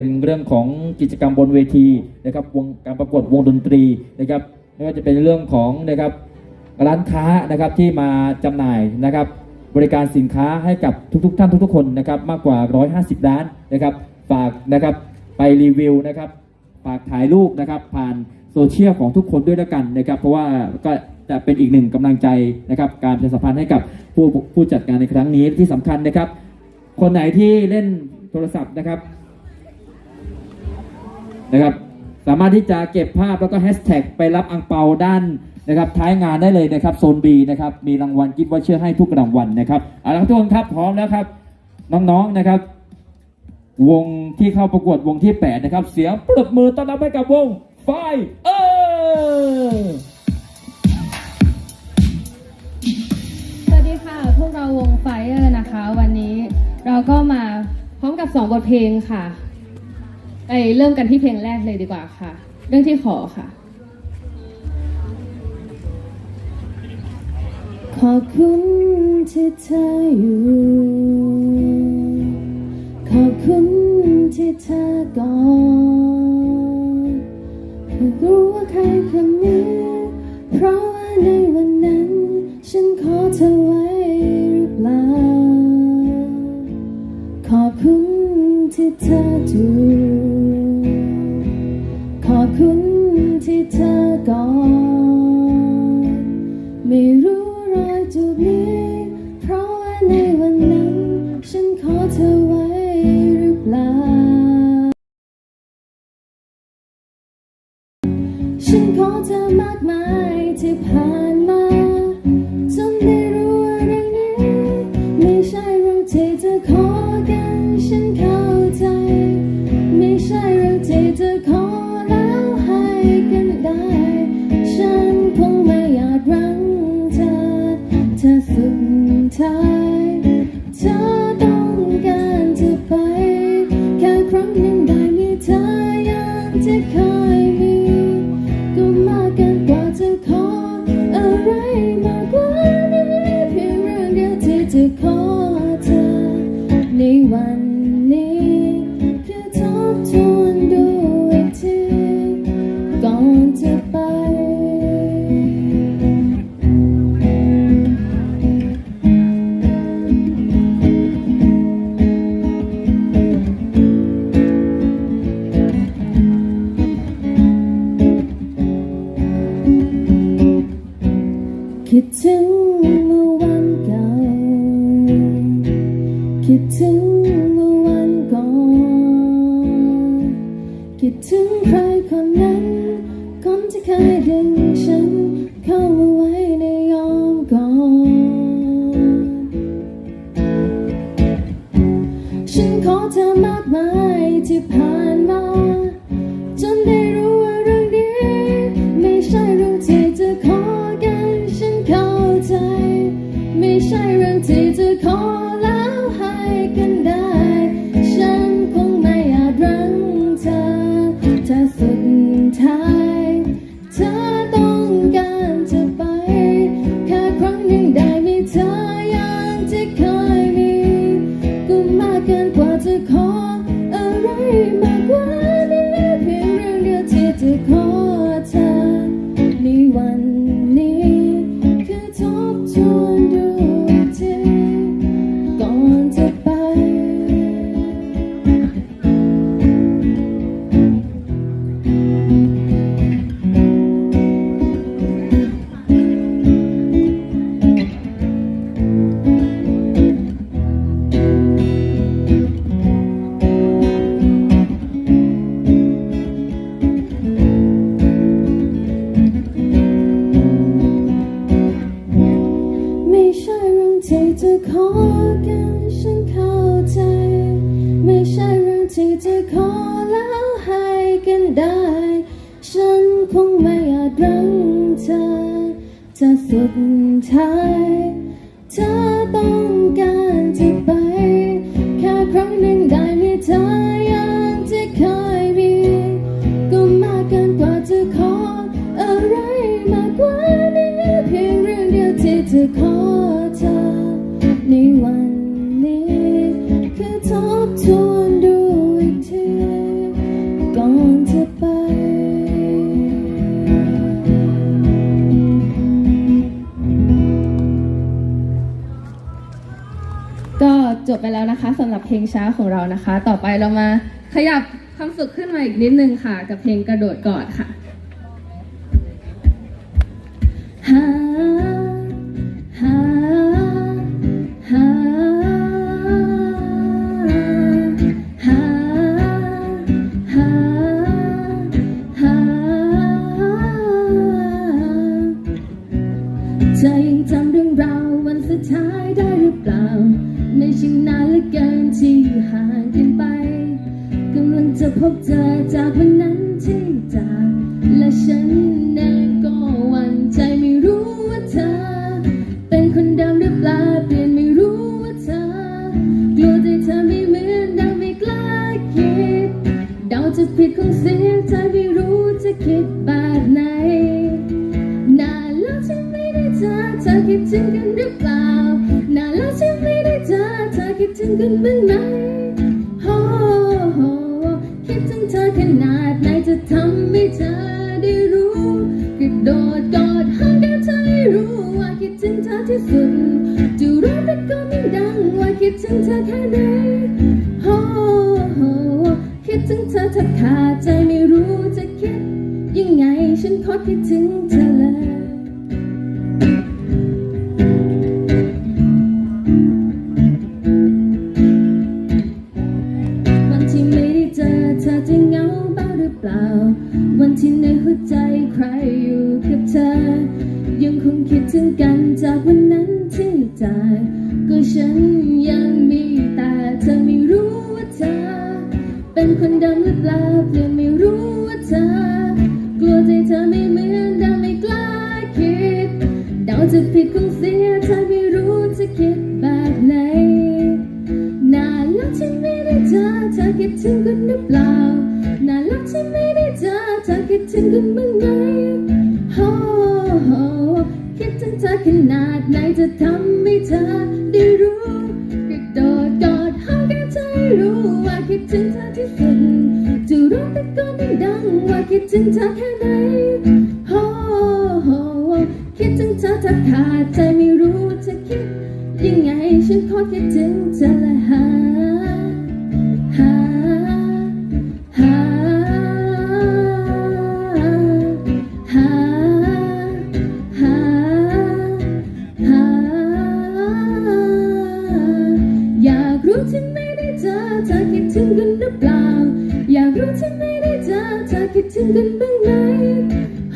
เป็นเรื่องของกิจกรรมบนเวทีนะครับวงการประกวดวงดนตรีนะครับไม่ว่าจะเป็นเรื่องของนะครับร้านค้านะครับที่มาจำหน่ายนะครับ บริการสินค้าให้กับทุกๆ ท่านทุกๆคนนะครับมากกว่า 150 ล้านนะครับ ฝากนะครับไปรีวิวนะครับ ฝากถ่ายรูปนะครับ ผ่านโซเชียลของทุกคนด้วยแล้วกันนะครับ เพราะว่าก็จะเป็นอีกหนึ่งกำลังใจนะครับ การประชาสัมพันธ์ให้กับผู้ผู้จัดงานในครั้งนี้ที่สำคัญนะครับ คนไหนที่เล่นโทรศัพท์นะครับ นะครับ สามารถที่จะเก็บภาพแล้วก็แฮชแท็กไปรับอังเปาด้านนะครับท้ายงานได้เลยนะครับโซน B นะครับมีรางวัลกิฟต์วอเชอร์ให้ทุกรางวัลนะครับเอาละครับทุกคนครับพร้อมแล้วครับ น้องๆนะครับ วงที่เข้าประกวดวงที่ 8 นะครับ เสียงปรบมือต้อนรับให้กับวงไฟเออสวัสดีค่ะ พวกเราวงไฟเออร์นะคะ วันนี้เราก็มาพร้อมกับสองบทเพลงค่ะ ไปเริ่มกันที่เพลงแรกเลยดีกว่าค่ะ เรื่องที่ขอค่ะ ขอบคุณที่เธออยู่ ขอบคุณที่เธอก่อนเพื่อรู้ว่าใครคนนี้ เพราะว่าในวันนั้น ฉันขอเธอไว้หรือเปล่า ขอบคุณที่เธอจู คุณที่เธอกอด วันนี้คือทบทวนดูอีกทีก่อนจะไปคิดถึงเมื่อวันเก่าคิดถึง ถึงใครคนนั้น คนที่เคยดึงฉัน เข้ามาไว้ในยอมก่อน ฉันขอเธอมากมายที่ผ่าน คงไม่อาจรั้งเธอจะสุดท้ายเธอต้องการจะไป แค่ครั้งหนึ่งได้มีเธออย่างที่เคยมี ก็มากเกินกว่าจะขออะไรมากกว่านี้เพียงเรื่องเดียวที่จะขอเธอ งช้าของเรานะคะ ต่อไปเรามาขยับความสุขขึ้นมาอีกนิดนึงค่ะ กับเพลงกระโดดกอดค่ะหาหาหาหาหาหาเธอยังจำเรื่องราววันสุดท้ายได้หรือเปล่าไม่ใช่นานเลือเกิน ที่ห่างกันไปกำลังจะพบเจอจากวันนั้นที่จากและฉันเองก็หวั่นใจไม่รู้ว่าเธอ เป็นคนเดิมหรือเปล่าเปลี่ยนไม่รู้ว่าเธอกลัวใจเธอไม่เหมือนดังไม่กล้าคิดเดาจะผิดคงเสียใจไม่รู้จะคิด นคนหรือเปล่าเพียนไม่รู้ว่าเธอ กลัวใจเธอไม่เหมือนเดิมไม่กล้าคิดเดาจะผิดคงเสียเธอไม่รู้จะคิดแบบไหนนานแล้วที่ไม่ได้เจอเธอคิดถึงกันหรือเปล่านานแล้วที่ไม่ได้เจอเธอคิดถึงกันบ้างไหมโอ้คิดถึงเธอขนาดไหนจะทำให้เธอ 真的。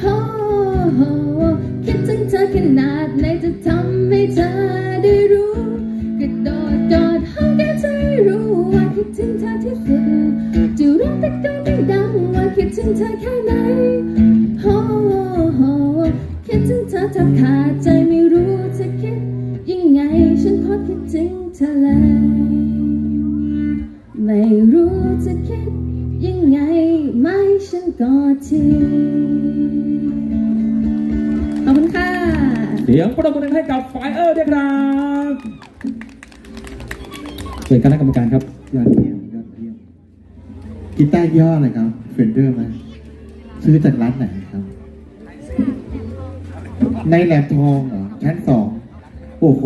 โอ้โหคิดถึงเธอขนาดไหนจะทำให้เธอได้รู้กระโดดกอดห้องแก้มเธอให้รู้ว่าคิดถึงเธอที่สุดจะร้องตะโกนดังว่าคิดถึงเธอแค่ไหนโอ้โหคิดถึงเธอแทบขาดใจไม่รู้จะคิดยังไงฉันขอคิดถึงเธอเลยไม่รู้จะคิด ยังไงไม่ฉันกอดทีขอบคุณค่ะ เสียงปรบมือให้กับไฟเออร์ด้วยครับเชิญคณะกรรมการครับยอดเยี่ยมยอดเยี่ยมกีตาร์ยี่ห้ออะไรครับเฟนเดอร์ไหมซื้อจากร้านไหนครับ ในแหลมทองเหรอชั้นสองโอ้โห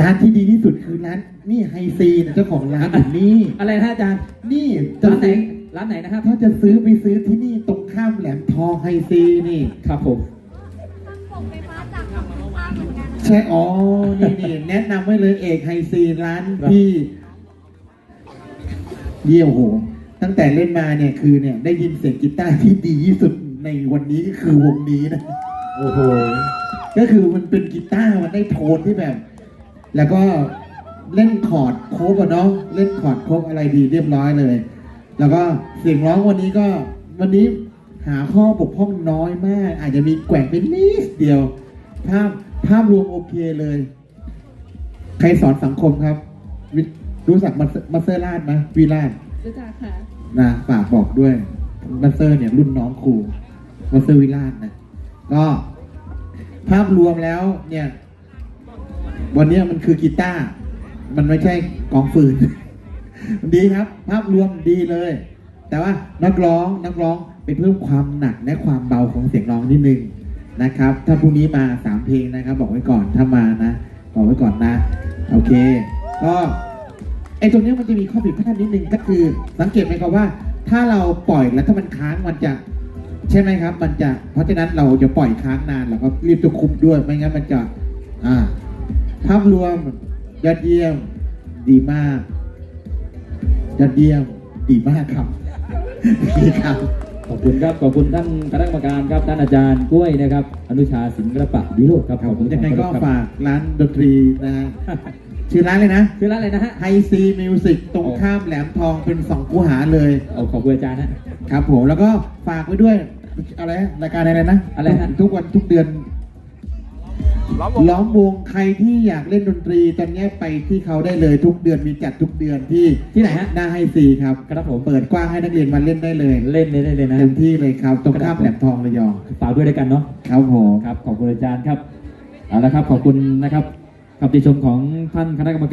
ร้านที่ดีที่สุดคือร้านนี่ไฮซีนะเจ้าของร้านอยู่นี่ อะไรนะอาจารย์นี่จะร้านไหนซื้อร้านไหนนะครับ ถ้าจะซื้อไปซื้อที่นี่ตรงข้ามแหลมทองไฮซีนี่ ครับผมใช่อ๋อนี่นี่แนะนำไว้เลยเอกไฮซีร้านครับพี่เยี่ยมโห ตั้งแต่เล่นมาเนี่ยคือเนี่ยได้ยินเสียงกีตาร์ที่ดีที่สุดในวันนี้ก็คือวงนี้นะ โอ้โห ก็คือมันเป็นกีตาร์มันได้โทนที่แบบ แล้วก็เล่นคอร์ดโคบอะเนาะเล่นคอร์ดโคบอะไรดีเรียบร้อยเลย แล้วก็เสียงร้องวันนี้ก็วันนี้หาข้อบกพร่องน้อยมาก อาจจะมีแกว่งไปนิดเดียว ภาพภาพรวมโอเคเลย ใครสอนสังคมครับวิรู้จักมัสมัสเซอร์ลาดไหมวีลาดรู้จักค่ะนะฝากบอกด้วยมัสเซอร์เนี่ยรุ่นน้องครูมัสเซอร์วิลาดนะก็ภาพรวมแล้วเนี่ย วันนี้มันคือกีตาร์มันไม่ใช่กองฟืน ดีครับ ภาพรวมดีเลย แต่ว่านักร้องนักร้องไปเพิ่มความหนักและความเบาของเสียงร้องนิดนึงนะครับ ถ้าพรุ่งนี้มาสามเพลงนะครับ บอกไว้ก่อนถ้ามานะบอกไว้ก่อนนะ โอเค ก็ไอ้ตรงนี้มันจะมีข้อผิดพลาดนิดนึงก็คือ สังเกตไหมครับว่า ถ้าเราปล่อยแล้วถ้ามันค้างมันจะใช่ไหมครับ มันจะเพราะฉะนั้นเราจะปล่อยค้างนานเราก็รีบตัวคุมด้วยไม่งั้นมันจะอ่า ภาพรวมยอดเยี่ยมดีมากยอดเยี่ยมดีมากครับดีครับ ขอบคุณครับขอบคุณท่านคณะกรรมการครับท่านอาจารย์กล้วยนะครับอนุชาสินกระปะวิโรจน์ครับครับขอบผคุมณยังไงก็ครับฝากร้านดนตรีนะฮะชื่อร้านเลยนะชื่อร้านอะไรนะฮะไฮซีมิวสิกตรงข้ามแหลมทองเป็นสองคูหาเลยเอาขอบคุณอาจารย์นะครับผมแล้วก็ฝากไว้ด้วยอะไรนะรายการอะไรนะอะไรฮะทุกวันทุกเดือน ล้อมวงใครที่อยากเล่นดนตรีตอนนี้ไปที่เขาได้เลยทุกเดือนมีจัดทุกเดือนที่ที่ไหนฮะ หน้าไฮซีครับครับผมเปิดกว้างให้นักเรียนมาเล่นได้เลยเล่นได้เลยนะเต็มที่เลยครับตรงข้ามแหลมทองระยองฝากด้วยด้วยกันเนาะครับผมครับขอบคุณอาจารย์ครับเอาละครับขอบคุณนะครับคำติชมของท่านคณะกรรมการ